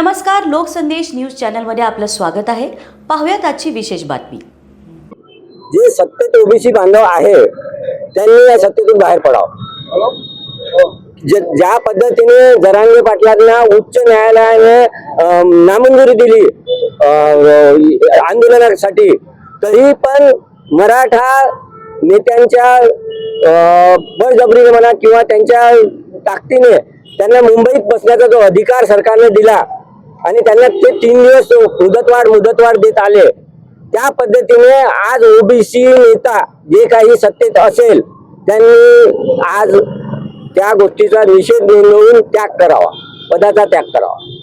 नमस्कार लोकसंदेश न्यूज चॅनलमध्ये आपलं स्वागत आहे. पाहूयात आजची विशेष बातमी. जे सत्तेत ओबीसी बांधव आहे त्यांनी या सत्तेतून बाहेर पडावं. ज्या पद्धतीने जरांगे पाटलांना उच्च न्यायालयाने नामंजुरी दिली आंदोलनासाठी तरी पण मराठा नेत्यांच्या बळजबरीने म्हणा किंवा त्यांच्या ताकदीने त्यांना मुंबईत बसण्याचा जो अधिकार सरकारने दिला आणि त्यांना ते तीन दिवस मुदतवाढ मुदतवाढ देत आले. त्या पद्धतीने आज ओबीसी नेता जे काही सत्तेत असेल त्यांनी आज त्या गोष्टीचा निषेध नोंदवून त्याग करावा. पदाचा त्याग करावा.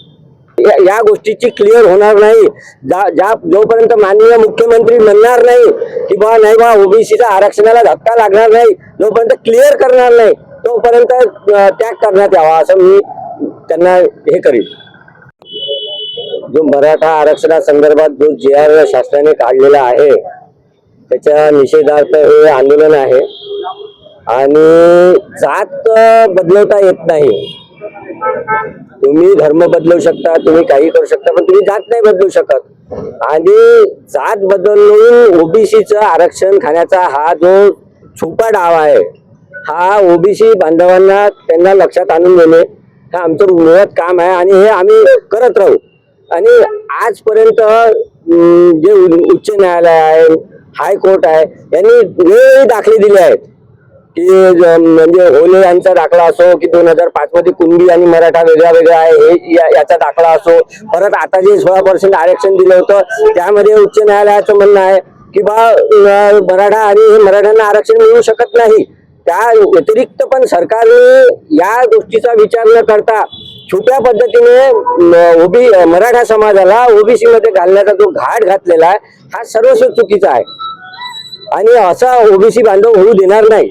या- या गोष्टीची क्लिअर होणार नाही. जा- ज्या जोपर्यंत माननीय मुख्यमंत्री म्हणणार नाही की बा नाही बा ओबीसीचा आरक्षणाला धक्का लागणार नाही जोपर्यंत क्लिअर करणार नाही तोपर्यंत त्याग करण्यात यावा असं मी त्यांना हे करीन. जो मराठा आरक्षणासंदर्भात जो जे आर शासनाने काढलेला आहे त्याच्या निषेधार्थ हे आंदोलन आहे. आणि जात बदलवता येत नाही. तुम्ही धर्म बदलू शकता तुम्ही काही करू शकता पण तुम्ही जात नाही बदलू शकत. आणि जात बदलून ओबीसीचं आरक्षण खाण्याचा हा जो छुपा डाव आहे हा ओबीसी बांधवांना त्यांना लक्षात आणून देणे हे आमचं मुळात काम आहे. आणि हे आम्ही करत राहू. आणि आजपर्यंत जे उच्च न्यायालय आहे हायकोर्ट आहे यांनी वेगवेगळे दाखले दिले आहेत. की म्हणजे होले यांचा दाखला असो की दोन हजार पाच मध्ये कुणबी आणि मराठा वेगळा वेगळा आहे हे या- याचा दाखला असो परत आता जे सोळा पर्सेंट आरक्षण दिलं होतं त्यामध्ये उच्च न्यायालयाचं म्हणणं आहे की बा मराठा आणि हे मराठ्यांना आरक्षण मिळू शकत नाही. त्या व्यतिरिक्त पण सरकारने या गोष्टीचा विचार न करता छोट्या पद्धतीने ओबी मराठा समाजाला ओबीसी मध्ये घालण्याचा जो घाट घातलेला आहे हा सर्वस्व चुकीचा आहे. आणि असा ओबीसी बांधव होऊ देणार नाही.